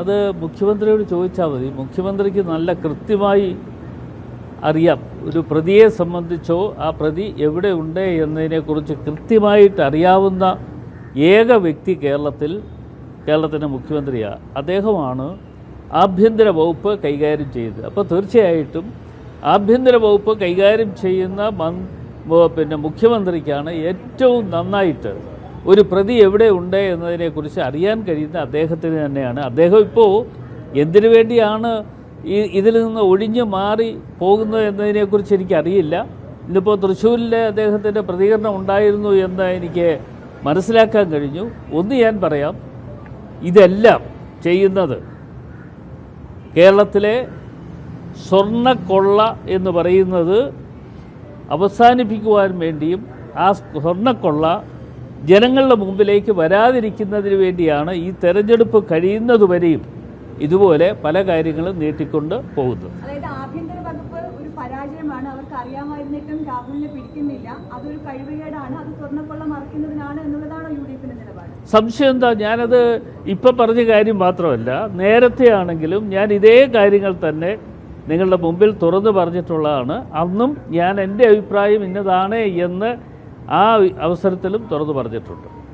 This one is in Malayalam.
അത് മുഖ്യമന്ത്രിയോട് ചോദിച്ചാൽ മതി. മുഖ്യമന്ത്രിക്ക് നല്ല കൃത്യമായി അറിയാം. ഒരു പ്രതിയെ സംബന്ധിച്ചോ ആ പ്രതി എവിടെ ഉണ്ട് എന്നതിനെക്കുറിച്ച് കൃത്യമായിട്ട് അറിയാവുന്ന ഏക വ്യക്തി കേരളത്തിൽ കേരളത്തിന്റെ മുഖ്യമന്ത്രിയാണ് അദ്ദേഹമാണ് ആഭ്യന്തര വകുപ്പ് കൈകാര്യം ചെയ്തത്. അപ്പോൾ തീർച്ചയായിട്ടും ആഭ്യന്തര വകുപ്പ് കൈകാര്യം ചെയ്യുന്ന പിന്നെ മുഖ്യമന്ത്രിക്കാണ് ഏറ്റവും നന്നായിട്ട് ഒരു പ്രതി എവിടെ ഉണ്ട് എന്നതിനെക്കുറിച്ച് അറിയാൻ കഴിയുന്ന അദ്ദേഹത്തിന് തന്നെയാണ്. അദ്ദേഹം ഇപ്പോൾ എന്തിനു വേണ്ടിയാണ് ഈ ഇതിൽ നിന്ന് ഒഴിഞ്ഞു മാറി പോകുന്നത് എന്നതിനെക്കുറിച്ച് എനിക്കറിയില്ല. ഇന്നിപ്പോൾ തൃശ്ശൂരിലെ അദ്ദേഹത്തിന്റെ പ്രതികരണം ഉണ്ടായിരുന്നു എന്ന് എനിക്ക് മനസ്സിലാക്കാൻ കഴിഞ്ഞു. ഒന്ന് ഞാൻ പറയാം ഇതെല്ലാം ചെയ്യുന്നത് കേരളത്തിലെ സ്വർണക്കൊള്ള എന്ന് പറയുന്നത് അവസാനിപ്പിക്കുവാൻ വേണ്ടിയും ആ സ്വർണക്കൊള്ള ജനങ്ങളുടെ മുമ്പിലേക്ക് വരാതിരിക്കുന്നതിന് വേണ്ടിയാണ് ഈ തെരഞ്ഞെടുപ്പ് കഴിയുന്നതുവരെയും ഇതുപോലെ പല കാര്യങ്ങളും നീട്ടിക്കൊണ്ട് പോകുന്നത്. അതായത് ആഭ്യന്തര വകുപ്പ് ഒരു പരാജയമാണ്. അവർക്ക് അറിയാമായിരുന്നിട്ടും രാഹുലിനെ പിടിക്കുന്നില്ല. അതൊരു കഴിവുകേടാണ്. അത് സ്വർണക്കൊള്ള മറക്കുന്നതിനാണ് എന്നുള്ളതാണ് യു ഡി എഫിന്റെ നിലപാട്? സംശയം എന്താ? ഞാനത് ഇപ്പം പറഞ്ഞ കാര്യം മാത്രമല്ല നേരത്തെ ആണെങ്കിലും ഞാൻ ഇതേ കാര്യങ്ങൾ തന്നെ നിങ്ങളുടെ മുമ്പിൽ തുറന്നു പറഞ്ഞിട്ടുള്ളതാണ്. അന്നും ഞാൻ എന്റെ അഭിപ്രായം ഇന്നതാണ് എന്ന് ആ അവസരത്തിലും തുറന്നു പറഞ്ഞിട്ടുണ്ട്.